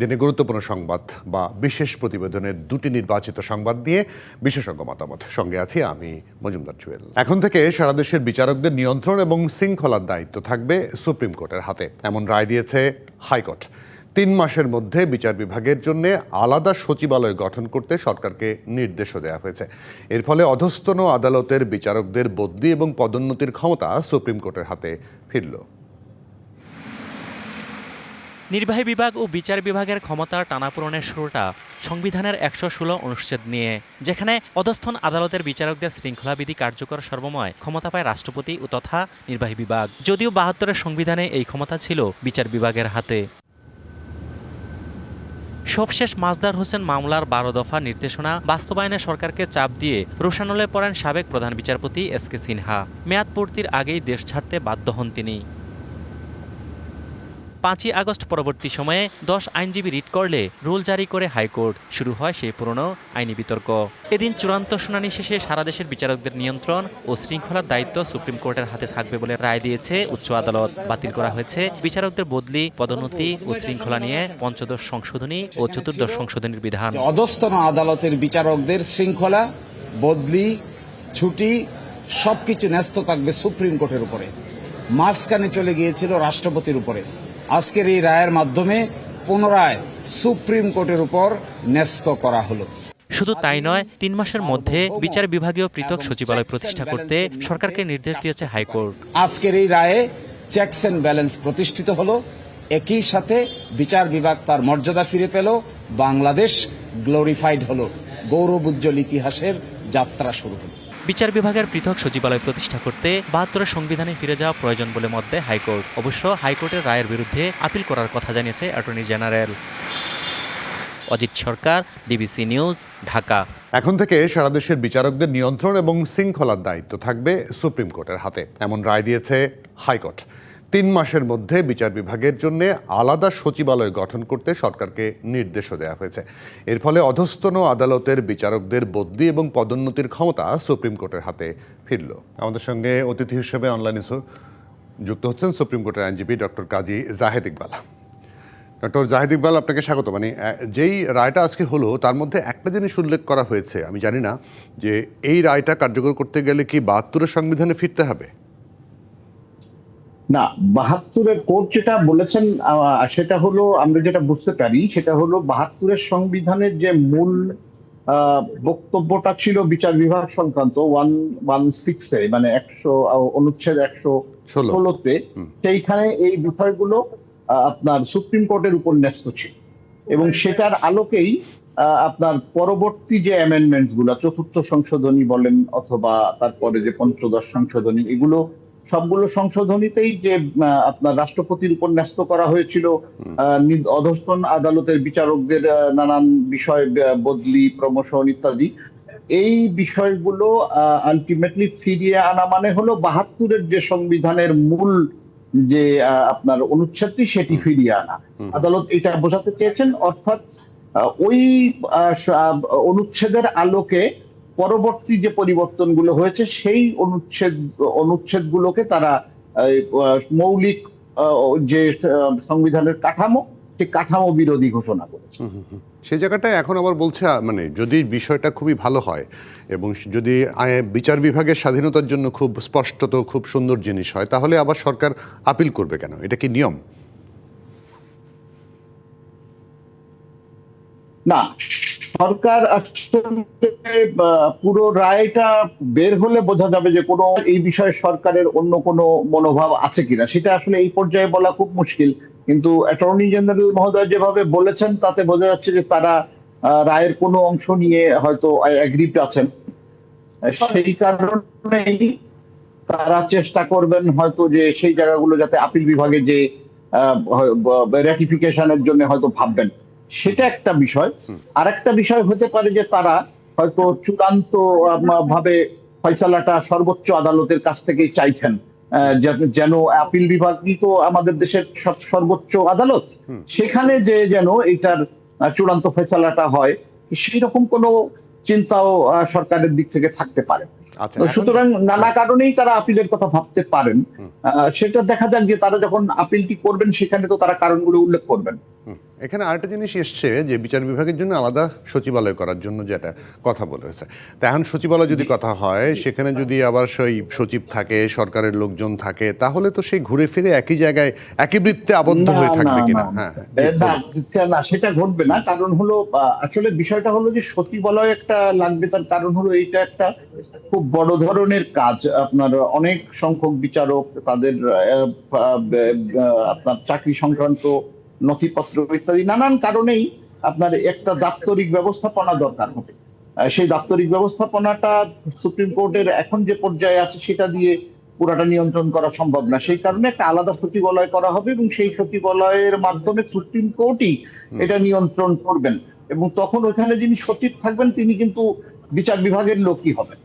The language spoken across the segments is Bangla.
দিনে গুরুত্বপূর্ণ সংবাদ বা বিশেষ প্রতিবেদনের দুটি নির্বাচিত সংবাদ নিয়ে বিশেষজ্ঞ মতামত। সঙ্গে আছি আমি মজুমদার জুয়েল এখন থেকে সারা দেশের বিচারকদের নিয়ন্ত্রণ এবং শৃঙ্খলার দায়িত্ব থাকবে সুপ্রিম কোর্টের হাতে। এমন রায় দিয়েছে হাইকোর্ট। তিন মাসের মধ্যে বিচার বিভাগের জন্য আলাদা সচিবালয় গঠন করতে সরকারকে নির্দেশও দেওয়া হয়েছে। এর ফলে অধস্তন আদালতের বিচারকদের বদলি এবং পদোন্নতির ক্ষমতা সুপ্রিম কোর্টের হাতে ফিরল। নির্বাহী বিভাগ ও বিচার বিভাগের ক্ষমতার টানাপূরণের শুরুটা সংবিধানের একশো ষোলো অনুচ্ছেদ নিয়ে, যেখানে অধস্থন আদালতের বিচারকদের শৃঙ্খলাবিধি কার্যকর সর্বময় ক্ষমতা পায় রাষ্ট্রপতি ও তথা নির্বাহী বিভাগ। যদিও বাহাত্তরের সংবিধানে এই ক্ষমতা ছিল বিচার বিভাগের হাতে। সবশেষ মাজদার হোসেন মামলার বারো দফা নির্দেশনা বাস্তবায়নে সরকারকে চাপ দিয়ে রোশানলে পড়েন সাবেক প্রধান বিচারপতি এস কে সিনহা। মেয়াদ পূর্তির আগেই দেশ ছাড়তে বাধ্য হন তিনি। পাঁচই আগস্ট পরবর্তী সময়ে দশ আইনজীবী রিট করলে রুল জারি করে হাইকোর্ট। শুরু হয় সেই পুরনো আইনি বিতর্ক। এদিন চূড়ান্ত শুনানি শেষে সারা দেশের বিচারকদের নিয়ন্ত্রণ ও শৃঙ্খলার দায়িত্ব সুপ্রিম কোর্টের হাতে থাকবে বলে রায় দিয়েছে উচ্চ আদালত। বাতিল করা হয়েছে বিচারকদের বদলি, পদোন্নতি ও শৃঙ্খলা নিয়ে পঞ্চদশ সংশোধনী ও চতুর্দশ সংশোধনীর বিধান। অধস্তন আদালতের বিচারকদের শৃঙ্খলা, বদলি, ছুটি, সবকিছু ন্যস্ত থাকবে সুপ্রিম কোর্টের উপরে। মাঝখানে চলে গিয়েছিল রাষ্ট্রপতির উপরে। আজকের এই রায়ের মাধ্যমে পুনরায় সুপ্রিম কোর্টের উপর ন্যস্ত করা হলো। শুধু তাই নয় তিন মাসের মধ্যে বিচার বিভাগীয় পৃথক সচিবালয় প্রতিষ্ঠা করতে সরকারকে নির্দেশ দিয়েছে হাইকোর্ট। আজকের এই রায়ে চেকস এন্ড ব্যালেন্স প্রতিষ্ঠিত হলো। একই সাথে বিচার বিভাগ তার মর্যাদা ফিরে পেল। বাংলাদেশ গ্লোরিফাইড হলো। গৌরব উজ্জ্বল ইতিহাসের যাত্রা শুরু হলো। বিচার বিভাগের পৃথক সচিবালয় প্রতিষ্ঠা করতে বাহাত্তরের সংবিধানে ফিরে যাওয়া প্রয়োজন বলে মত দেয় হাইকোর্ট। অবশ্য হাইকোর্টের রায়ের বিরুদ্ধে আপিল করার কথা জানিয়েছে attorney general. Ajit Sarkar, DBC news, Dhaka. এখন থেকে সারা দেশের বিচারকদের নিয়ন্ত্রণ এবং শৃঙ্খলার দায়িত্ব থাকবে সুপ্রিম কোর্টের হাতে, এমন রায় দিয়েছে হাইকোর্ট। তিন মাসের মধ্যে বিচার বিভাগের জন্য আলাদা সচিবালয় গঠন করতে সরকারকে নির্দেশও দেওয়া হয়েছে। এর ফলে অধস্তন আদালতের বিচারকদের বদলি এবং পদোন্নতির ক্ষমতা সুপ্রিম কোর্টের হাতে ফিরল। আমাদের সঙ্গে অতিথি হিসেবে অনলাইনে যুক্ত হচ্ছেন সুপ্রিম কোর্টের আইনজীবী ডক্টর কাজী জাহেদ ইকবাল। ডক্টর জাহিদ ইকবাল, আপনাকে স্বাগত মানে যেই রায়টা আজকে হলো, তার মধ্যে একটা জিনিস উল্লেখ করা হয়েছে। আমি জানি না যে এই রায়টা কার্যকর করতে গেলে কি বাহাত্তরের সংবিধানে ফিরতে হবে? না বাহাত্তরের কোর্ট যেটা বলেছেন সেটা হলো আমরা যেটা বুঝতে পারি সেটা হলো বাহাত্তরের সংবিধানের যে মূল বক্তব্যটা ছিল বিচার বিভাগ সংক্রান্ত ওয়ান ওয়ান সিক্সে মানে একশো অনুচ্ছেদ একশো ষোলো। ষোলোতে সেইখানে এই বিষয়গুলো আপনার সুপ্রিম কোর্টের উপর ন্যস্ত ছিল। এবং সেটার আলোকেই আহ, আপনার পরবর্তী যে অ্যামেন্ডমেন্টগুলো চতুর্থ সংশোধনী বলেন অথবা তারপরে যে পঞ্চদশ সংশোধনী এগুলো সবগুলো সংশোধনীতেই যে আপনার রাষ্ট্রপতির উপর ন্যস্ত করা হয়েছিল অধস্তন আদালতের বিচারকদের নানান বিষয় বদলি প্রমোশন ইত্যাদি এই বিষয়গুলো আলটিমেটলি ফিরিয়ে আনা মানে হলো বাহাত্তরের যে সংবিধানের মূল যে আপনার অনুচ্ছেদটি সেটি ফিরিয়ে আনা। আদালত এটা বোঝাতে চেয়েছেন অর্থাৎ ওই অনুচ্ছেদের আলোকে পরবর্তী যে পরিবর্তনগুলো হয়েছে সেই অনুচ্ছেদ অনুচ্ছেদগুলোকে তারা মৌলিক যে সংবিধানের কাঠামো সেই কাঠামো বিরোধী ঘোষণা করেছে। হুম, হুম, হুম। সেই জায়গাটায় এখন আবার বলছে মানে যদি বিষয়টা খুবই ভালো হয় এবং যদি বিচার বিভাগের স্বাধীনতার জন্য খুব স্পষ্টত খুব সুন্দর জিনিস হয় তাহলে আবার সরকার আপিল করবে কেন? এটা কি নিয়ম? না সরকার আসলে পুরো রায়টা বের হলে বোঝা যাবে যে কোনো, এই বিষয়ে সরকারের অন্য কোনো মনোভাব আছে কিনা। সেটা আসলে এই পর্যায়ে বলা খুব মুশকিল। কিন্তু অ্যাটর্নি জেনারেল মহোদয় যেভাবে বলেছেন, তাতে বোঝা যাচ্ছে যে তারা রায়ের কোনো অংশ নিয়ে হয়তো অ্যাগ্রিড আছেন। সেই কারণেই তারা চেষ্টা করবেন হয়তো যে সেই জায়গাগুলো যাতে আপিল বিভাগে যে রেটিফিকেশনের জন্য হয়তো ভাববেন। সেটা একটা বিষয়। আর একটা বিষয় হতে পারে যে তারা হয়তো চূড়ান্ত ভাবে ফয়সালাটা সর্বোচ্চ আদালতের কাছ থেকেই চাইছেন যেন আপিল বিভাগই তো আমাদের দেশের সর্বোচ্চ আদালত? সেখানে যে যেন এটার চূড়ান্ত ফয়সালাটা হয় সেই রকম কোনো চিন্তাও সরকারের দিক থেকে থাকতে পারে। আচ্ছা সুতরাং নানা কারণেই তারা আপিলের কথা ভাবতে পারেন। আহ, সেটা দেখা যাক যে তারা যখন আপিলটি করবেন সেখানে তো তারা কারণগুলো উল্লেখ করবেন। এখানে আরেকটা জিনিস এসছে যে বিচার বিভাগের জন্য আলাদা সচিবালয় করার জন্য যেটা কথা বলেছে তা এখন সচিবালয় যদি কথা হয় সেখানে যদি আবার সেই সচিব থাকে সরকারের লোকজন থাকে তাহলে তো সেই ঘুরে ফিরে একই জায়গায় একই বৃত্তে আবদ্ধ হয়ে থাকবে কিনা? হ্যাঁ না। সে- না সেটা ঘটবে না। কারণ হলো আসলে বিষয়টা হলো যে সচিবালয় একটা লাগবে তার কারণ হলো এইটা একটা খুব বড় ধরনের কাজ। আপনার অনেক সংখ্যক বিচারক তাদের আপনার চাকরি সংক্রান্ত নথিপত্র ইত্যাদি। নানান কারণেই আপনার একটা দাপ্তরিক ব্যবস্থাপনা দরকার হবে। সেই দাপ্তরিক ব্যবস্থাপনাটা সুপ্রিম কোর্টের এখন যে পর্যায়ে আছে সেটা দিয়ে পুরাটা নিয়ন্ত্রণ করা সম্ভব না। সেই কারণে একটা আলাদা সচিবালয় করা হবে এবং সেই সচিবালয়ের মাধ্যমে সুপ্রিম কোর্টই এটা নিয়ন্ত্রণ করবেন। এবং তখন ওখানে যিনি সচিব থাকবেন তিনি কিন্তু বিচার বিভাগের লোকই হবেন।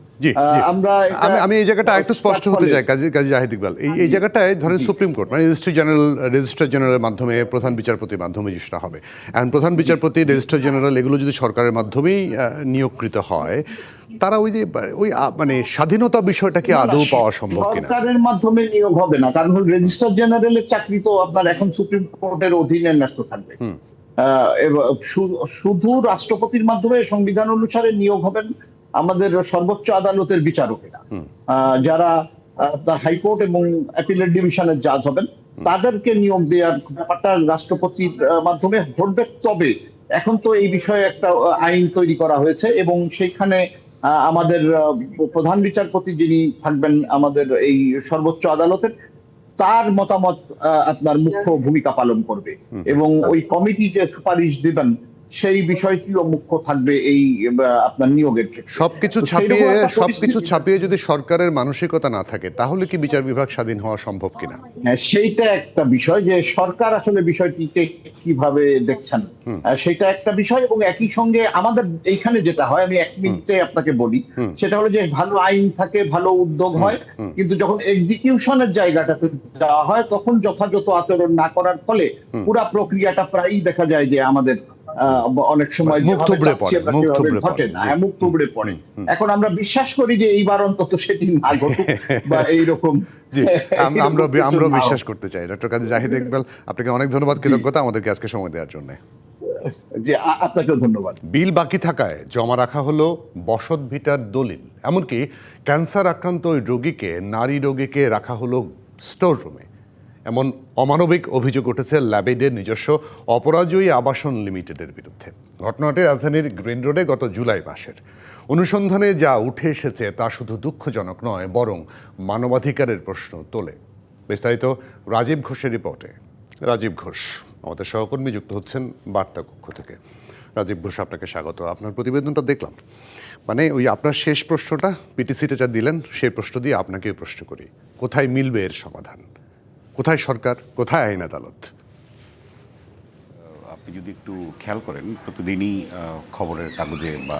আমরা আমি আমি এই জায়গাটা একটু স্পষ্ট হতে চাই কাজী কাজী জাহিদ ইকবাল। এই এই জায়গাটায় ধরেন সুপ্রিম কোর্ট মানে রেজিস্ট্রি জেনারেল রেজিস্ট্রার জেনারেলের মাধ্যমে প্রধান বিচারপতির মাধ্যমে যেটা হবে। এখন প্রধান বিচারপতি রেজিস্ট্রার জেনারেল এগুলো যদি সরকারের মাধ্যমেই নিয়োগকৃত হয় তারা ওই যে ওই মানে স্বাধীনতা বিষয়টা কি আদৌ পাওয়া সম্ভব কিনা? সরকারের মাধ্যমে নিয়োগ হবে না কারণ রেজিস্ট্রার জেনারেলের চাকরি তো আপনার এখন সুপ্রিম কোর্টের অধীনে ন্যস্ত থাকবে। শুধু রাষ্ট্রপতির মাধ্যমে সংবিধান অনুসারে নিয়োগ হবেন আমাদের সর্বোচ্চ আদালতের বিচারকেরা যারা আপনার হাইকোর্ট এবং অ্যাপিলেট ডিভিশনের জাজ হবেন তাদেরকে নিয়োগ দেওয়ার ব্যাপারটা রাষ্ট্রপতির মাধ্যমে ঘটবে। তবে এখন তো এই বিষয়ে একটা আইন তৈরি করা হয়েছে এবং সেখানে আমাদের প্রধান বিচারপতি যিনি থাকবেন আমাদের এই সর্বোচ্চ আদালতের তার মতামত আপনার মুখ্য ভূমিকা পালন করবে। এবং ওই কমিটি যে সুপারিশ দিবেন সেই বিষয়টিও মুখ্য থাকবে এই আপনার নিয়োগের ক্ষেত্রে। সবকিছু ছাপিয়ে সবকিছু ছাপিয়ে যদি সরকারের মানসিকতা না থাকে তাহলে কি বিচার বিভাগ স্বাধীন হওয়া সম্ভব কিনা? হ্যাঁ, সেইটা একটা বিষয় যে সরকার আসলে বিষয়টিকে কীভাবে দেখছেন। সেটা একটা বিষয় এবং একই সঙ্গে আমাদের এইখানে যেটা হয় আমি এক মিনিটে আপনাকে বলি সেটা হলো যে ভালো আইন থাকে ভালো উদ্যোগ হয় কিন্তু যখন এক্সিকিউশনের জায়গাটাতে যাওয়া হয় তখন যথাযথ আচরণ না করার ফলে পুরা প্রক্রিয়াটা প্রায়ই দেখা যায় যে আমাদের অনেক সময় সেভাবে থুবড়ে ঘটে না হ্যাঁ, মুখ থুবড়ে পড়ে। এখন আমরা বিশ্বাস করি যে এইবার অন্তত সেটি না ঘটুক বা এইরকম আমরা আমরা বিশ্বাস করতে চাই। ডক্টর কাজী জাহিদ ইকবাল আপনাকে অনেক ধন্যবাদ কৃতজ্ঞতা আমাদেরকে আজকে সময় দেওয়ার জন্য। যে আপনাকেও ধন্যবাদ। বিল বাকি থাকায় জমা রাখা হলো বসত ভিটার দলিল। এমনকি ক্যান্সার আক্রান্ত ওই রোগীকে নারী রোগীকে রাখা হলো স্টোর রুমে। এমন অমানবিক অভিযোগ উঠেছে ল্যাবেডের নিজস্ব অপরাজয়ী আবাসন লিমিটেডের বিরুদ্ধে। ঘটনাটি রাজধানীর গ্রিন রোডে গত জুলাই মাসের। অনুসন্ধানে যা উঠে এসেছে তা শুধু দুঃখজনক নয়, বরং মানবাধিকারের প্রশ্ন তোলে। বিস্তারিত রাজীব ঘোষের রিপোর্টে। রাজীব ঘোষ, আমাদের সহকর্মী যুক্ত হচ্ছেন বার্তা কক্ষ থেকে। রাজীব ঘোষ, আপনাকে স্বাগত। আপনার প্রতিবেদনটা দেখলাম। মানে ওই আপনার শেষ প্রশ্নটা পিটিসিটা যা দিলেন, সেই প্রশ্ন দিয়ে আপনাকেও প্রশ্ন করি। কোথায় মিলবে এর সমাধান? কোথায় সরকার, কোথায় আইন আদালত? আপনি যদি একটু খেয়াল করেন, প্রতিদিনই খবরের কাগজে বা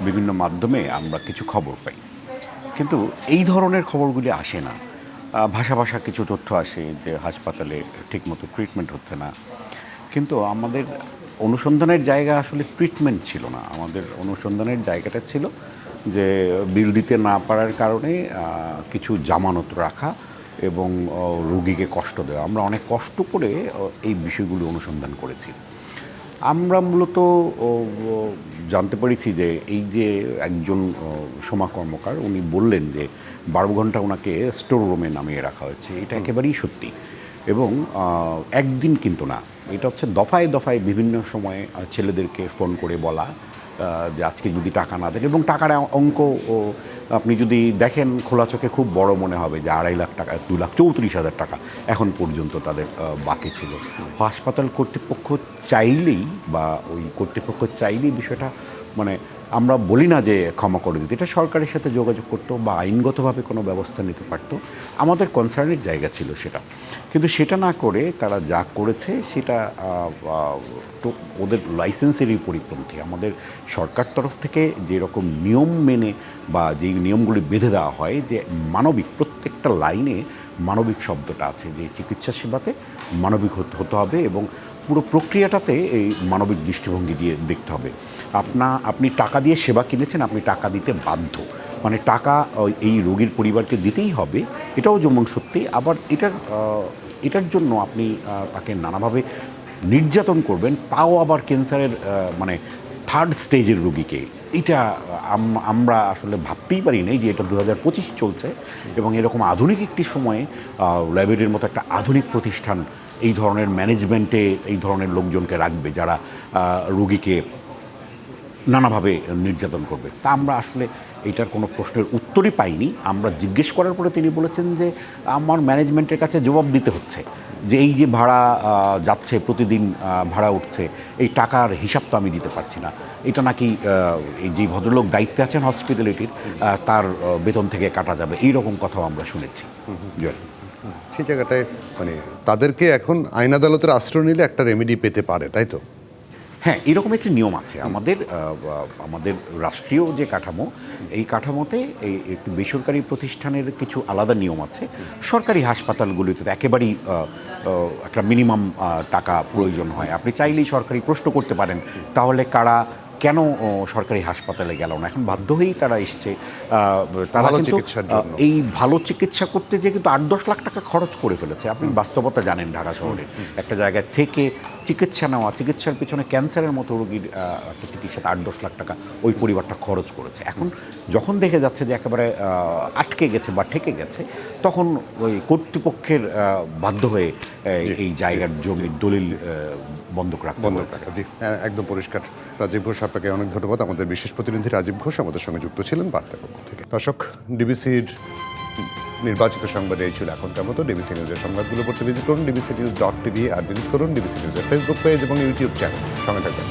বিভিন্ন মাধ্যমে আমরা কিছু খবর পাই। কিন্তু এই ধরনের খবরগুলি আসে না। ভাষা ভাষা কিছু তথ্য আসে যে হাসপাতালে ঠিকমতো ট্রিটমেন্ট হচ্ছে না। কিন্তু আমাদের অনুসন্ধানের জায়গা আসলে ট্রিটমেন্ট ছিল না। আমাদের অনুসন্ধানের জায়গাটা ছিল যে বিল দিতে না পারার কারণে কিছু জামানত রাখা এবং রুগীকে কষ্ট দেওয়া। আমরা অনেক কষ্ট করে এই বিষয়গুলো অনুসন্ধান করেছি। আমরা মূলত জানতে পেরেছি যে এই যে একজন সোমা কর্মকার উনি বললেন যে বারো ঘণ্টা ওনাকে স্টোর রুমে নামিয়ে রাখা হয়েছে। এটা একেবারেই সত্যি। এবং একদিন কিন্তু না। এটা হচ্ছে দফায় দফায় বিভিন্ন সময়ে ছেলেদেরকে ফোন করে বলা যে আজকে যদি টাকা না দেন, এবং টাকার অঙ্ক আপনি যদি দেখেন খোলা চোখে খুব বড় মনে হবে যে আড়াই লাখ টাকা, দু লাখ চৌত্রিশ হাজার টাকা এখন পর্যন্ত তাদের বাকি ছিল। হাসপাতাল কর্তৃপক্ষ চাইলেই বা ওই কর্তৃপক্ষ চাইলেই বিষয়টা মানে আমরা বলি না যে ক্ষমা করে দিতে, এটা সরকারের সাথে যোগাযোগ করতো বা আইনগতভাবে কোনো ব্যবস্থা নিতে পারতো। আমাদের কনসার্নের জায়গা ছিল সেটা। কিন্তু সেটা না করে তারা যা করেছে সেটা ওদের লাইসেন্সেরই পরিপন্থী। আমাদের সরকার তরফ থেকে যেরকম নিয়ম মেনে বা যেই নিয়মগুলি বেঁধে দেওয়া হয় যে মানবিক প্রত্যেকটা লাইনে মানবিক শব্দটা আছে, যে চিকিৎসা সেবাতে মানবিক হতে হবে এবং পুরো প্রক্রিয়াটাতে এই মানবিক দৃষ্টিভঙ্গি দিয়ে দেখতে হবে। আপনা, আপনি টাকা দিয়ে সেবা কিনেছেন, আপনি টাকা দিতে বাধ্য। মানে টাকা এই রোগীর পরিবারকে দিতেই হবে, এটাও যেমন সত্যি, আবার এটার এটার জন্য আপনি তাকে নানাভাবে নির্যাতন করবেন, তাও আবার ক্যান্সারের মানে থার্ড স্টেজের রুগীকে। এটা আমরা আসলে ভাবতেই পারি নাই যে এটা দু হাজার পঁচিশ চলছে, এবং এরকম আধুনিক একটি সময়ে লাইব্রেরির মতো একটা আধুনিক প্রতিষ্ঠান এই ধরনের ম্যানেজমেন্টে এই ধরনের লোকজনকে রাখবে যারা রুগীকে নানাভাবে নির্যাতন করবে। তা আমরা আসলে এটার কোনো প্রশ্নের উত্তরই পাইনি। আমরা জিজ্ঞেস করার পরে তিনি বলেছেন যে, আমার ম্যানেজমেন্টের কাছে জবাব দিতে হচ্ছে। যে এই যে ভাড়া যাচ্ছে, প্রতিদিন ভাড়া উঠছে, এই টাকার হিসাব তো আমি দিতে পারছি না। এটা নাকি এই যে ভদ্রলোক দায়িত্বে আছেন হসপিটালিটির তার বেতন থেকে কাটা যাবে। এই রকম কথাও আমরা শুনেছি। সেই জায়গাটায় মানে তাদেরকে এখন আইন আদালতের আশ্রয় নিলে একটা রেমেডি পেতে পারে, তাই তো? হ্যাঁ এরকম একটি নিয়ম আছে। আমাদের আমাদের রাষ্ট্রীয় যে কাঠামো এই কাঠামোতে এই একটি বেসরকারি প্রতিষ্ঠানের কিছু আলাদা নিয়ম আছে। সরকারি হাসপাতালগুলিতে তো একেবারেই একটা মিনিমাম টাকা প্রয়োজন হয়। আপনি চাইলেই সরকারি প্রশ্ন করতে পারেন তাহলে কারা কেন সরকারি হাসপাতালে গেল না? এখন বাধ্য হয়েই তারা এসছে। তারা কিন্তু এই ভালো চিকিৎসা করতে যে কিন্তু আট দশ লাখ টাকা খরচ করে ফেলেছে। আপনি বাস্তবতা জানেন ঢাকা শহরে। একটা জায়গায় থেকে চিকিৎসা নেওয়া চিকিৎসার পিছনে ক্যান্সারের মতো রোগীর একটা চিকিৎসাতে আট দশ লাখ টাকা ওই পরিবারটা খরচ করেছে। এখন যখন দেখে যাচ্ছে যে একেবারে আটকে গেছে বা ঠেকে গেছে তখন ওই কর্তৃপক্ষের বাধ্য হয়ে এই জায়গার জমির দলিল আহ, বন্ধক রাখতে বন্ধ। রাখা জি। হ্যাঁ, একদম পরিষ্কার। রাজীব ঘোষ আপনাকে অনেক ধন্যবাদ। আমাদের বিশেষ প্রতিনিধি রাজীব ঘোষ আমাদের সঙ্গে যুক্ত ছিলেন বার্তা পক্ষ থেকে। দর্শক ডিবিসির নির্বাচিত সংবাদে এই ছিল এখন মতো। ডিবিসি নিউজের সংবাদগুলো পড়তে ভিজিট করুন। ডিবিসি নিউজ ডট টিভি আর ভিজিট করুন ডিবিসি নিউজের ফেসবুক পেজ এবং ইউটিউব চ্যানেল সঙ্গে থাকবেন।